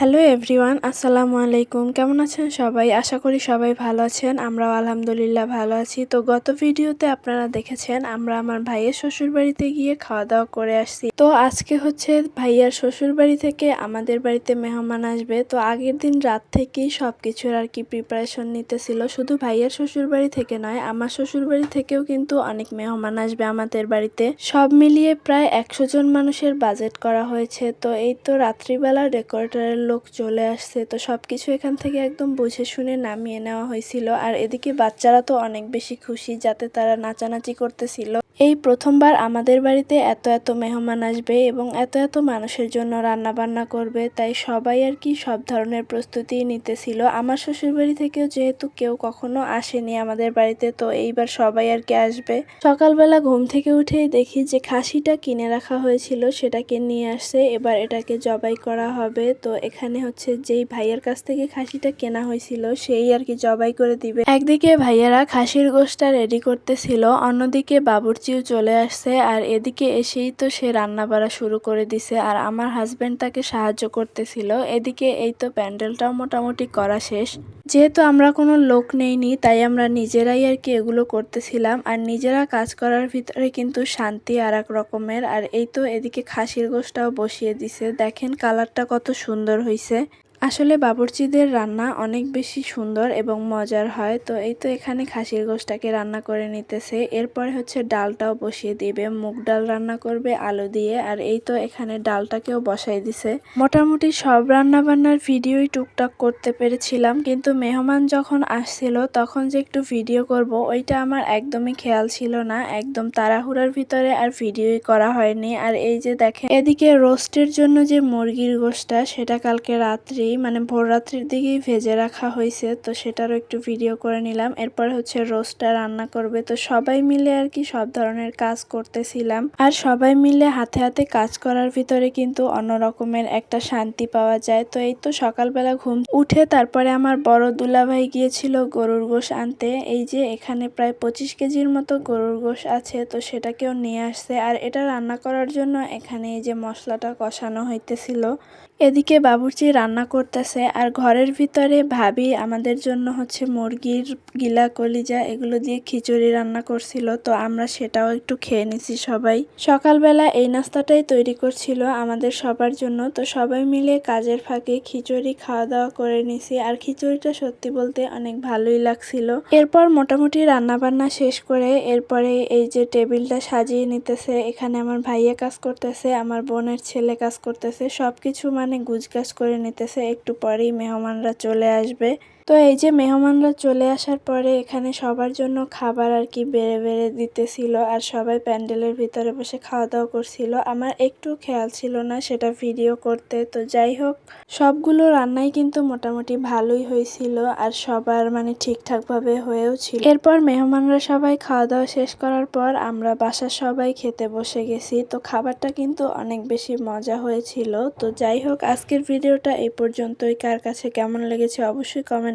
Hello everyone আসসালামু আলাইকুম কেমন আছেন সবাই? আশা করি সবাই ভালো আছেন। আমরাও আলহামদুলিল্লাহ ভালো আছি। তো গত ভিডিওতে আপনারা দেখেছেন, আমরা আমার ভাইয়ের শ্বশুর বাড়িতে গিয়ে খাওয়া দাওয়া করে আসছি। তো আজকে হচ্ছে ভাইয়ার শ্বশুর বাড়ি থেকে আমাদের বাড়িতে মেহমান আসবে। তো আগের দিন রাত থেকেই সব কিছুর আর কি প্রিপারেশন নিতেছিল। শুধু ভাইয়ার শ্বশুর বাড়ি থেকে নয়, আমার শ্বশুর বাড়ি থেকেও কিন্তু অনেক মেহমান আসবে আমাদের বাড়িতে। সব মিলিয়ে প্রায় একশো জন মানুষের বাজেট করা হয়েছে। তো এই তো রাত্রিবেলা ডেকোরেটরের লোক চলে আসছে। তো সব কিছু এখান থেকে একদম বুঝে শুনে নামিয়ে নেওয়া হয়েছিল। আর এদিকে বাচ্চারা তো অনেক বেশি খুশি যাতে তারা নাচানাচি করতেছিল। এই প্রথমবার আমাদের বাড়িতে এত এত মেহমান আসবে এবং এত এত মানুষের জন্য রান্না বান্না করবে, তাই সবাই আর কি সব ধরনের প্রস্তুতি নিতেছিল। আমার শ্বশুর বাড়ি থেকেও যেহেতু কেউ কখনো আসেনি আমাদের বাড়িতে, তো এইবার সবাই আর কি আসবে। সকালবেলা ঘুম থেকে উঠেই দেখি যে খাসিটা কিনে রাখা হয়েছিল, সেটাকে নিয়ে আসছে। এবার এটাকে জবাই করা হবে। তো এখানে হচ্ছে যেই ভাইয়ের কাছ থেকে খাসিটা কেনা হয়েছিল, সেই আর কি জবাই করে দিবে। একদিকে ভাইয়ারা খাসির গোশটা রেডি করতেছিল, অন্যদিকে বাবুর্চিও চলে আসছে আর এদিকে এসেই তো সে রান্না বাড়া শুরু করে দিছে আর আমার হাজব্যান্ড তাকে সাহায্য করতেছিল। এদিকে এই তো প্যান্ডেলটাও মোটামুটি করা শেষ। যেহেতু আমরা কোনো লোক নেইনি, তাই আমরা নিজেরাই আর কি এগুলো করতেছিলাম আর নিজেরা কাজ করার ভিতরে কিন্তু শান্তি আর এক রকমের। আর এই তো এদিকে খাসির গোশটাও বসিয়ে দিছে। দেখেন কালারটা কত সুন্দর হয়েছে আসলে বাবুর্চিদের রান্না অনেক বেশি সুন্দর এবং মজার হয়, তো এই তো এখানে খাসির গোশটাকে রান্না করে নিতেছে। এরপরে হচ্ছে ডালটাও বসিয়ে দিবে। মুগ ডাল রান্না করবে আলু দিয়ে, আর এই তো এখানে ডালটাকেও বসাই দিছে। মোটামুটি সব রান্না বান্নার ভিডিওই টুকটাক করতে পেরেছিলাম, কিন্তু মেহমান যখন আসছিল তখন যে একটু ভিডিও করব, ওইটা আমার একদমই খেয়াল ছিল না। একদম তাড়াহুড়ার ভিতরে আর ভিডিওই করা হয়নি। আর এই যে দেখেন, এদিকে রোস্টের জন্য যে মুরগির গোশটা, সেটা কালকে রাত্রি মানে ভোর রাত্রির দিকেই ভেজে রাখা হয়েছে, তো সেটারও একটু ভিডিও করে নিলাম। এরপর হচ্ছে রোস্টটা রান্না করবে। তো সবাই মিলে আর কি সব ধরনের কাজ করতেছিলাম। আর সবাই মিলে হাতে হাতে কাজ করার ভিতরে কিন্তু অন্য রকমের একটা শান্তি পাওয়া যায়। তো এই তো সকালবেলা ঘুম উঠে তারপরে আমার বড় দুলাভাই গিয়েছিল গরুর গোশ আনতে। এই যে এখানে প্রায় পঁচিশ কেজির মতো গরুর গোশ আছে, তো সেটাকেও নিয়ে আসছে। আর এটা রান্না করার জন্য এখানে এই যে মশলাটা কষানো হইতেছিল। এদিকে বাবুর্চি রান্না করতেছে আর ঘরের ভিতরে ভাবি আমাদের জন্য হচ্ছে মুরগির গিলা, কলিজা এগুলো দিয়ে খিচুড়ি রান্না করছিল, তো আমরা সেটাও একটু খেয়ে নিছি সবাই। সকালবেলা এই নাস্তাটাই তৈরি করছিল আমাদের সবার জন্য, তো সবাই মিলে কাজের ফাঁকে খিচুড়ি খাওয়া দাওয়া করে নিছি আর খিচুড়িটা সত্যি বলতে অনেক ভালোই লাগছিল। এরপর মোটামুটি রান্না বান্না শেষ করে এরপরে এই যে টেবিলটা সাজিয়ে নিতেছে, এখানে আমার ভাইয়া কাজ করতেছে, আমার বোনের ছেলে কাজ করতেছে, সবকিছু মানে গুজগাছ করে নিতেছে একটু পরেই মেহমানরা চলে আসবে। তো এই যে মেহমানরা চলে আসার পরে এখানে সবার জন্য খাবার আর কি বেড়ে বেড়ে দিতেছিল আর সবাই প্যান্ডেলের ভিতরে বসে খাওয়া দাওয়া করছিল। আমার একটু খেয়াল ছিল না সেটা ভিডিও করতে। তো যাই হোক, সবগুলো রান্নাই কিন্তু মোটামুটি ভালোই হয়েছিল আর সবার মানে ঠিকঠাকভাবে হয়েও ছিল। এরপর মেহমানরা সবাই খাওয়া দাওয়া শেষ করার পর আমরা বাসার সবাই খেতে বসে গেছি। তো খাবারটা কিন্তু অনেক বেশি মজা হয়েছিল। তো যাই হোক, আজকের ভিডিওটা এই পর্যন্তই। কার কাছে কেমন লেগেছে অবশ্যই